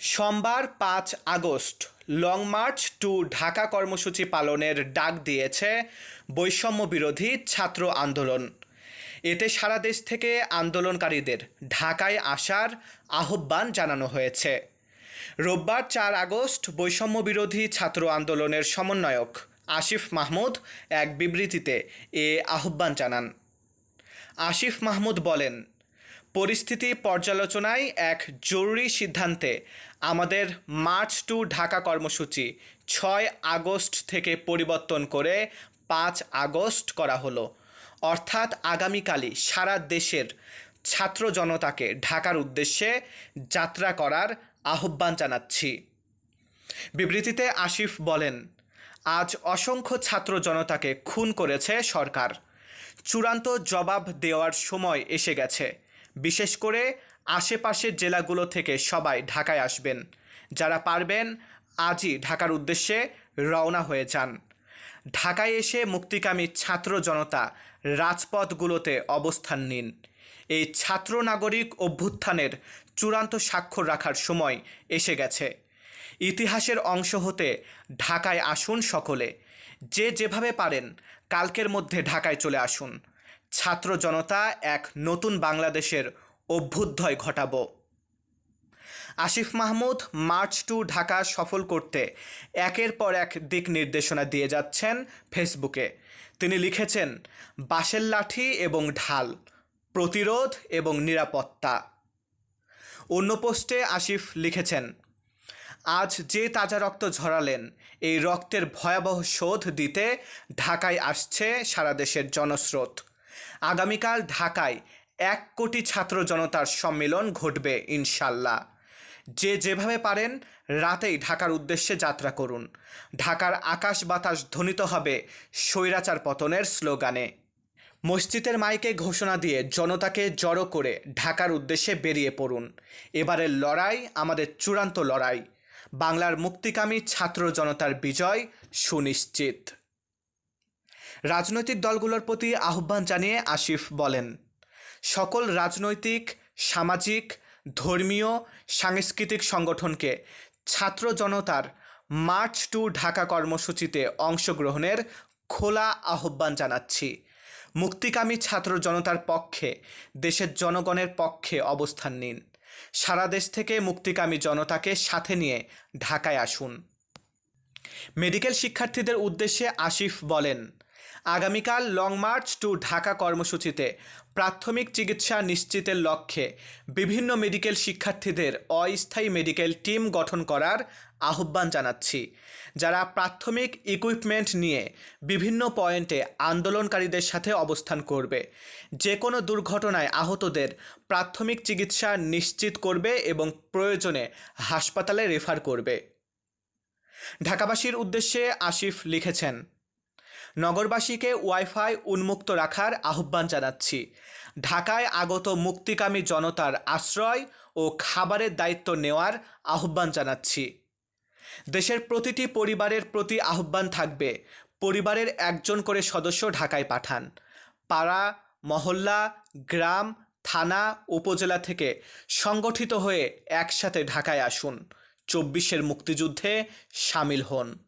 সোমবার পাঁচ August, long march to Dhaka কর্মসূচি পালনের ডাক দিয়েছে বৈষম্য বিরোধী ছাত্র আন্দোলন। এতে সারা দেশ থেকে আন্দোলনকারীদের ঢাকায় আসার আহ্বান জানানো হয়েছে। রোববার চার আগস্ট বৈষম্য বিরোধী ছাত্র আন্দোলনের সমন্বয়ক আসিফ মাহমুদ এক বিবৃতিতে এ আহ্বান জানান। আসিফ মাহমুদ বলেন পরিস্থিতি পর্যালোচনায় এক জরুরি সিদ্ধান্তে। আমাদের মার্চ টু ঢাকা কর্মসূচি ছয় আগস্ট থেকে পরিবর্তন করে পাঁচ আগস্ট করা হলো। অর্থাৎ আগামীকালই সারা দেশের ছাত্র জনতাকে ঢাকার উদ্দেশ্যে যাত্রা করার আহ্বান জানাচ্ছি। বিবৃতিতে আসিফ বলেন, আজ অসংখ্য ছাত্র জনতাকে খুন করেছে সরকার। চূড়ান্ত জবাব দেওয়ার সময় এসে গেছে। বিশেষ করে আশেপাশের জেলাগুলো থেকে সবাই ঢাকায় আসবেন। যারা পারবেন, আজই ঢাকার উদ্দেশ্যে রওনা হয়ে যান। ঢাকায় এসে মুক্তিকামী ছাত্র জনতা রাজপথগুলোতে অবস্থান নিন। এই ছাত্র নাগরিক অভ্যুত্থানের চূড়ান্ত স্বাক্ষর রাখার সময় এসে গেছে। ইতিহাসের অংশ হতে ঢাকায় আসুন সকলে। যে যেভাবে পারেন, কালকের মধ্যে ঢাকায় চলে আসুন। ছাত্র জনতা এক নতুন বাংলাদেশের অভ্যুদয় ঘটাব। আসিফ মাহমুদ মার্চ টু ঢাকা সফল করতে একের পর এক দিক নির্দেশনা দিয়ে যাচ্ছেন ফেসবুকে। তিনি লিখেছেন, বাঁশের লাঠি এবং ঢাল, প্রতিরোধ এবং নিরাপত্তা। অন্য পোস্টে আসিফ লিখেছেন, আজ যে তাজা রক্ত ঝরালেন, এই রক্তের ভয়াবহ শোধ দিতে ঢাকায় আসছে সারা দেশের জনস্রোত। আগামীকাল ঢাকায় এক কোটি ছাত্র জনতার সম্মেলন ঘটবে ইনশাল্লাহ যে যেভাবে পারেন, রাতেই ঢাকার উদ্দেশ্যে যাত্রা করুন। ঢাকার আকাশ বাতাস ধ্বনিত হবে স্বৈরাচার পতনের স্লোগানে। মসজিদের মাইকে ঘোষণা দিয়ে জনতাকে জড়ো করে ঢাকার উদ্দেশ্যে বেরিয়ে পড়ুন। এবারের লড়াই আমাদের চূড়ান্ত লড়াই। বাংলার মুক্তিকামী ছাত্র জনতার বিজয় সুনিশ্চিত। রাজনৈতিক দলগুলোর প্রতি আহ্বান জানিয়ে আসিফ বলেন, সকল রাজনৈতিক, সামাজিক, ধর্মীয়, সাংস্কৃতিক সংগঠনকে ছাত্র জনতার মার্চ টু ঢাকা কর্মসূচিতে অংশগ্রহণের খোলা আহ্বান জানাচ্ছি। মুক্তিকামী ছাত্র জনতার পক্ষে, দেশের জনগণের পক্ষে অবস্থান নিন। সারা দেশ থেকে মুক্তিকামী জনতাকে সাথে নিয়ে ঢাকায় আসুন। মেডিকেল শিক্ষার্থীদের উদ্দেশ্যে আসিফ বলেন আগামীকাল লং মার্চ টু ঢাকা কর্মসূচিতে প্রাথমিক চিকিৎসা নিশ্চিতের লক্ষ্যে বিভিন্ন মেডিকেল শিক্ষার্থীদের অস্থায়ী মেডিকেল টিম গঠন করার আহ্বান জানাচ্ছি। যারা প্রাথমিক ইকুইপমেন্ট নিয়ে বিভিন্ন পয়েন্টে আন্দোলনকারীদের সাথে অবস্থান করবে যে কোনো দুর্ঘটনায় আহতদের প্রাথমিক চিকিৎসা নিশ্চিত করবে এবং প্রয়োজনে হাসপাতালে রেফার করবে। ঢাকাবাসীর উদ্দেশ্যে আসিফ লিখেছেন নগরবাসীকে ওয়াইফাই উন্মুক্ত রাখার আহ্বান জানাচ্ছি। ঢাকায় আগত মুক্তিকামী জনতার আশ্রয় ও খাবারের দায়িত্ব নেওয়ার আহ্বান জানাচ্ছি। দেশের প্রতিটি পরিবারের প্রতি আহ্বান থাকবে, পরিবারের একজন করে সদস্য ঢাকায় পাঠান। পাড়া, মহল্লা, গ্রাম, থানা, উপজেলা থেকে সংগঠিত হয়ে একসাথে ঢাকায় আসুন। চব্বিশের মুক্তিযুদ্ধে সামিল হন।